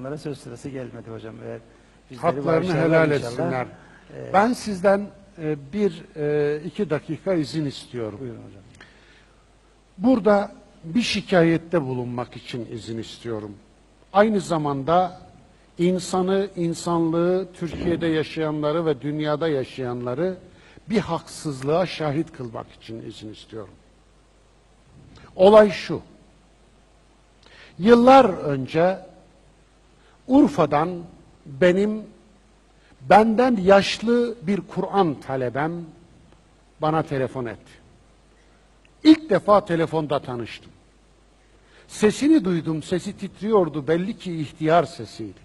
Onlara söz sırası gelmedi hocam. Eğer Haklarını helal etsinler. Ee, Ben sizden e, bir e, iki dakika izin istiyorum. Buyurun hocam. Burada bir şikayette bulunmak için izin istiyorum. Aynı zamanda insanı, insanlığı, Türkiye'de yaşayanları ve dünyada yaşayanları bir haksızlığa şahit kılmak için izin istiyorum. Olay şu. Yıllar önce Urfa'dan benim benden yaşlı bir Kur'an talebem bana telefon etti. İlk defa telefonda tanıştım. Sesini duydum, sesi titriyordu, belli ki ihtiyar sesiydi.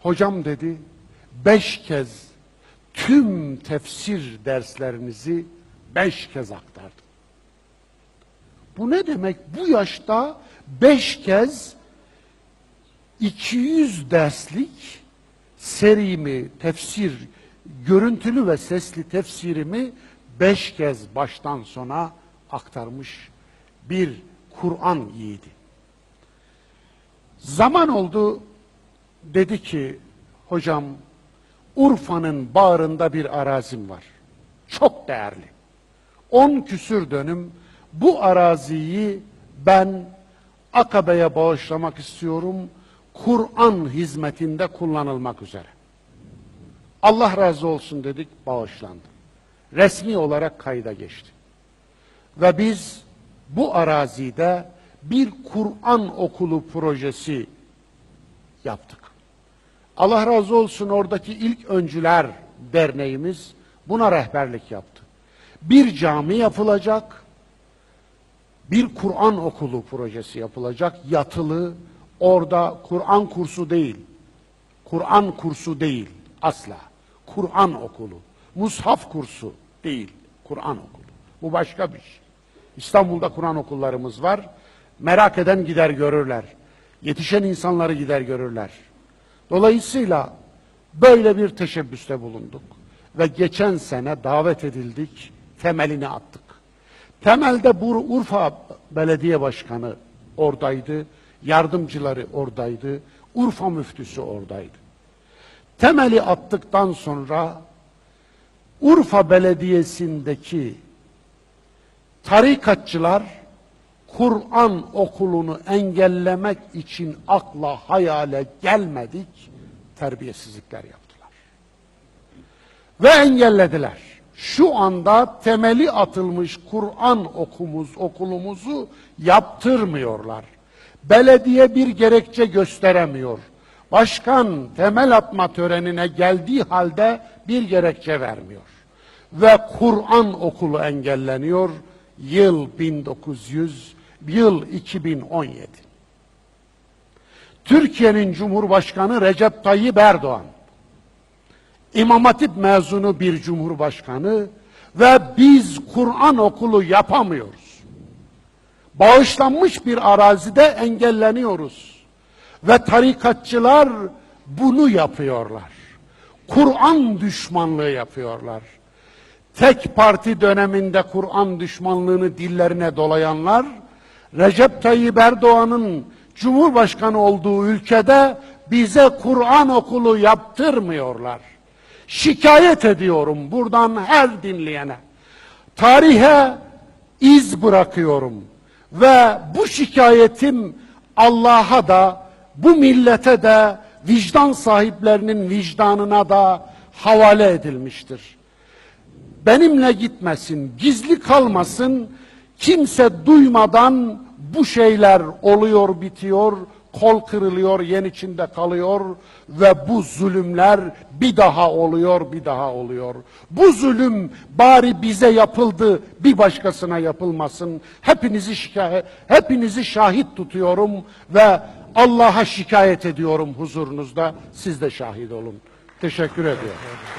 Hocam dedi, beş kez tüm tefsir derslerinizi beş kez aktardım. Bu ne demek? Bu yaşta beş kez 200 derslik serimi, tefsir, görüntülü ve sesli tefsirimi beş kez baştan sona aktarmış bir Kur'an yiğidi. Zaman oldu dedi ki hocam Urfa'nın bağrında bir arazim var. Çok değerli. On küsür dönüm bu araziyi ben Akabe'ye bağışlamak istiyorum. Kur'an hizmetinde kullanılmak üzere. Allah razı olsun dedik, bağışlandı. Resmi olarak kayda geçti. Ve biz bu arazide bir Kur'an okulu projesi yaptık. Allah razı olsun oradaki ilk öncüler derneğimiz buna rehberlik yaptı. Bir cami yapılacak, bir Kur'an okulu projesi yapılacak, yatılı, orada Kur'an kursu değil, Kur'an kursu değil asla. Kur'an okulu, mushaf kursu değil, Kur'an okulu. Bu başka bir şey. İstanbul'da Kur'an okullarımız var. Merak eden gider görürler. Yetişen insanları gider görürler. Dolayısıyla böyle bir teşebbüste bulunduk. Ve geçen sene davet edildik, temelini attık. Temelde bu Urfa Belediye Başkanı oradaydı, yardımcıları oradaydı, Urfa müftüsü oradaydı. Temeli attıktan sonra Urfa Belediyesi'ndeki tarikatçılar Kur'an okulunu engellemek için akla hayale gelmedik terbiyesizlikler yaptılar. Ve engellediler. Şu anda temeli atılmış Kur'an okumuz, okulumuzu yaptırmıyorlar. Belediye bir gerekçe gösteremiyor. Başkan temel atma törenine geldiği halde bir gerekçe vermiyor. Ve Kur'an okulu engelleniyor. Yıl 1900, yıl 2017. Türkiye'nin Cumhurbaşkanı Recep Tayyip Erdoğan, İmam Hatip mezunu bir cumhurbaşkanı ve biz Kur'an okulu yapamıyoruz. Bağışlanmış bir arazide engelleniyoruz. Ve tarikatçılar bunu yapıyorlar. Kur'an düşmanlığı yapıyorlar. Tek parti döneminde Kur'an düşmanlığını dillerine dolayanlar, Recep Tayyip Erdoğan'ın Cumhurbaşkanı olduğu ülkede bize Kur'an okulu yaptırmıyorlar. Şikayet ediyorum buradan her dinleyene. Tarihe iz bırakıyorum ve bu şikayetim Allah'a da bu millete de vicdan sahiplerinin vicdanına da havale edilmiştir. Benimle gitmesin, gizli kalmasın, kimse duymadan bu şeyler oluyor, bitiyor, kol kırılıyor, yen içinde kalıyor ve bu zulümler bir daha oluyor, bir daha oluyor. Bu zulüm bari bize yapıldı, bir başkasına yapılmasın. Hepinizi şikayet, hepinizi şahit tutuyorum ve Allah'a şikayet ediyorum huzurunuzda. Siz de şahit olun. Teşekkür ediyorum.